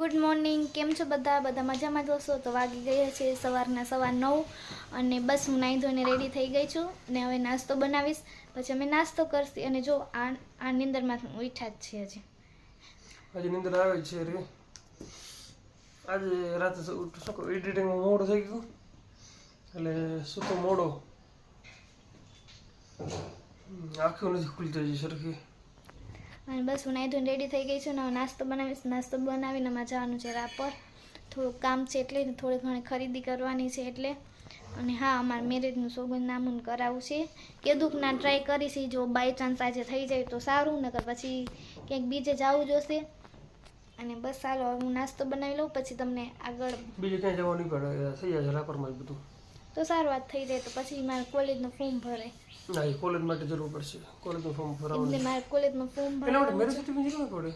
Good morning કેમ છો બધા? બધા મજામાં જોશો તો વાગી ગયા છે સવારના સવા નવ અને બસ હું નાહી ધોઈને રેડી થઈ ગઈ છું અને હવે નાસ્તો બનાવીશ. પછી અમે નાસ્તો કરશી અને જો આ આ નિંદરમાં ઉઠ્યા જ છે હજી. હજી નિંદર આવે છે રે. આજે રાતે શું મોડું થઈ ગયું. એટલે સૂતો મોડો. આંખો નથી ખુલતી હજી સરખી. અને બસ હું નાહી ધોઈને રેડી થઈ ગઈ છું ને નાસ્તો બનાવીશ. નાસ્તો બનાવીને અમારે જવાનું છે રાપર. થોડુંક કામ છે એટલે થોડી ઘણી ખરીદી કરવાની છે એટલે. અને હા, અમારે મેરેજનું સોગંદ નામુન કરાવવું છે. કેદુક ના ટ્રાય કરીશ જો બાય ચાન્સ આજે થઈ જાય તો સારું, નકર પછી ક્યાંક બીજે જવું જોશે અને બસ ચાલો હું નાસ્તો બનાવી લઉં, પછી તમને આગળ બીજે ક્યાંય જવાનું પડે. થઈ છે રાપરમાં બધું. તો સારું વાત થઈ જાય તો પછી મારે કોલેજનું ફોર્મ ભરાય ના એ કોલેજ માટે જરૂર પડશે. કોલેજનું ફોર્મ એટલે ભરાવવાનું મારે કોલેજનું ફોર્મ એના એટલે મેરેજ સર્ટિફિકેટ જરૂર પડે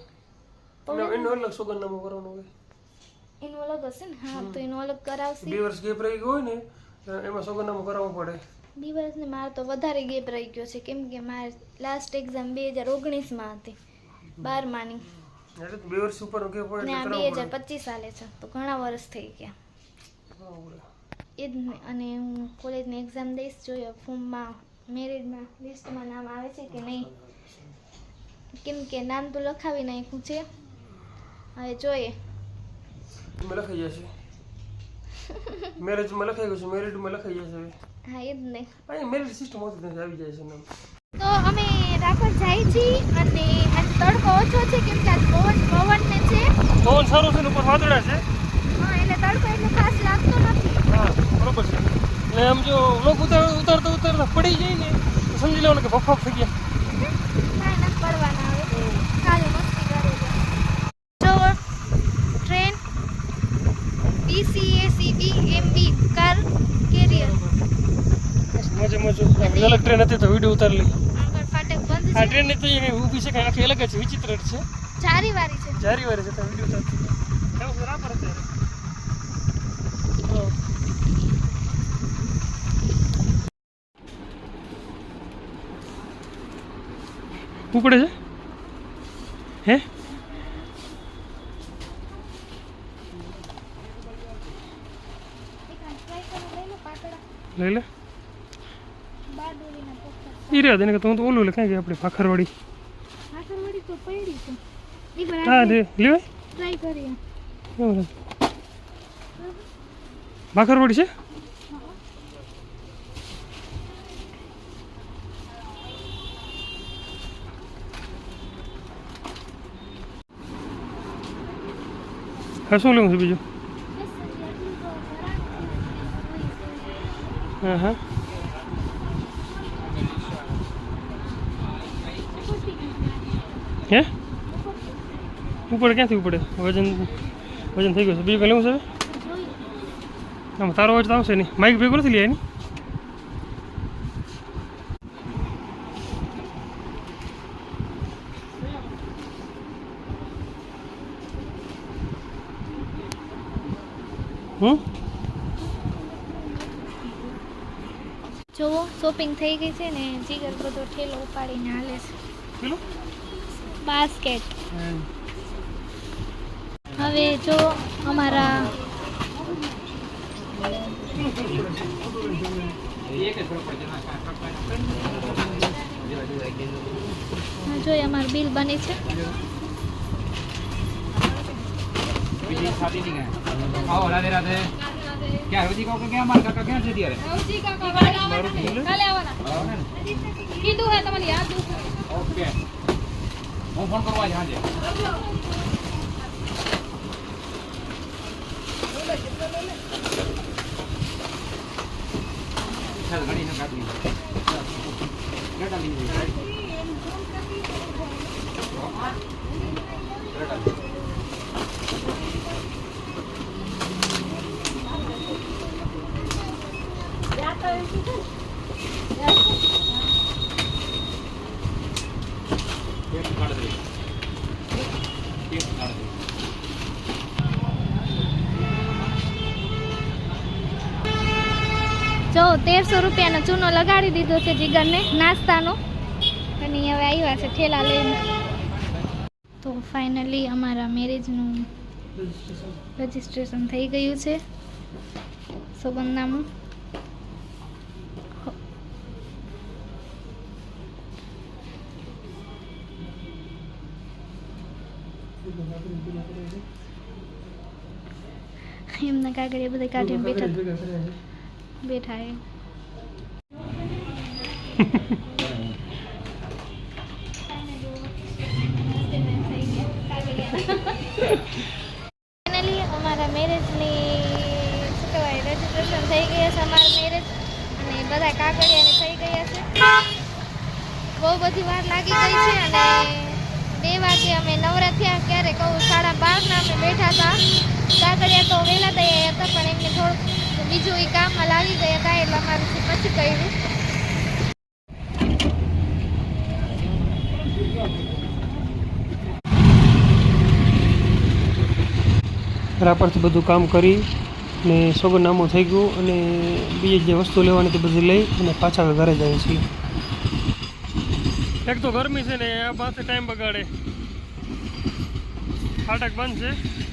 એના- એનું અલગ સોગંદનામું કરવાનું હોય. એનો અલગ હશે ને? હા તો એનો અલગ કરાવશે. બે વર્ષ ગેપ રહી ગયો હોય ને એમાં સોગંદનામું કરાવવું પડે. દિવસને મારે તો વધારે ગેપ રહી ગયો છે. કેમ કે મારે લાસ્ટ એક્ઝામ બે હજાર ઓગણીસમાં હતી. બારમાની. એટલે બે વર્ષ ઉપર ગેપ હોય ને બે હજાર પચીસ સાલે છે. તો ઘણા વર્ષ થઈ ગયા. એ જ અને હું કોલેજની એક્ઝામ દઈશ જોઈએ ફોર્મમાં મેરેજમાં લિસ્ટમાં નામ આવે છે કે નહીં. કેમ કે નામ તો લખાવી નાખ્યું છે. હવે જોઈએ. લખાઈ જશે મેરેજમાં લખાઈ ગયું છે મેરેજમાં લખાઈ જશે હા એ જ ને અહીં મેરેજ સિસ્ટમ હોતી નથી આવી જાય છે નામ. તો અમે રાપર જાય છીએ અને આજ તડકો ઓછો છે કેમ કે આજ પવન પવન છે. પવન સારો છે ઉપર વાદળા છે? હા એટલે તડકો એટલો ખાસ લાગતો નથી હા બરોબર એટલે આમ જો લોક ઉતાર ઉતારતા ઉતારતા પડી જાય ને તો સમજી લેવાનું કે ભફાફ થઈ ગયા. ટ્રેન પીસીએસીબી એમબી કાર કેરિયર મજે મજો અલગ ટ્રેન હતી તો વીડિયો ઉતારી લઈ આગળ ફાટક બંધ આ ટ્રેનની તો અહીંયા ઊભી છે કાંઈ આખી અલગ જ છે વિચિત્ર છે. વારી છે. જારી વારે છે તો વીડિયો ઉતારતી રાપર અત્યારે પડે છે? હે? લઈ લે. ઈ રહ્યા તેને તો તો ઓલું લે કાંઈ આપણે ભાખરવાડી ભાખરવડી તો પડી છે હા રે લેવાય ટ્રાય કરીએ ભાખરવાડી છે? હા શું લેવું છે બીજું હા હા હે ઉપડે ક્યાંથી ઉપડે વજન વજન થઈ ગયું છે બીજું કંઈ લેવું છે આમાં તારો અવાજ તો આવશે નહીં માઇક ભેગું નથી લે એની હમ જોવો શોપિંગ થઈ ગઈ છે ને જીગર બધો ઠેલો ઉપાડીને હાલે છે. પેલું? બાસ્કેટ હવે જો અમારા જોઈએ અમારું બિલ બને છે. शादी नहीं है। आओ राधे राधे। क्या है जी का क्या मार का क्या दे दिया रे जी का का मार कल आवना। कीधु है तमने याद दू ओके। હું ફોન કરવા જહાં જે ઘણી શકાતી જો, તેરસો રૂપિયાનો ચૂનો લગાડી દીધો છે જીગરને, નાસ્તાનો. અને હવે આવ્યા છે ઠેલા લઈને. તો ફાઇનલી અમારા મેરેજનું રજીસ્ટ્રેશન થઈ ગયું છે. સોગંદનામું. એમના કાગળિયા બધા કાઢી બેઠા બેઠા એ રજીસ્ટ્રેશન થઈ ગયા છે અમારા મેરેજ અને બધા કાગળિયાને થઈ ગયા છે. બહુ બધી વાર લાગી ગઈ છે અને બે વાગે અમે નવરા થયા ક્યારે કહું સાડા બારના અમે બેઠા હતા. કાગળિયા તો વહેલા તૈયાર હતા, પણ એમને થોડુંક બીજું એ કામમાં લાવી ગયા હતા, એટલે અમારું પછી કર્યું. રાપરથી બધું કામ કરી ને સોગંદનામું થઈ ગયું અને બીજી જે વસ્તુ લેવાની તે બધી લઈ અને પાછા ઘરે જાય છીએ. એક તો ગરમી છે ને આ પાસે ટાઈમ બગાડે. ફાટક બંધ છે.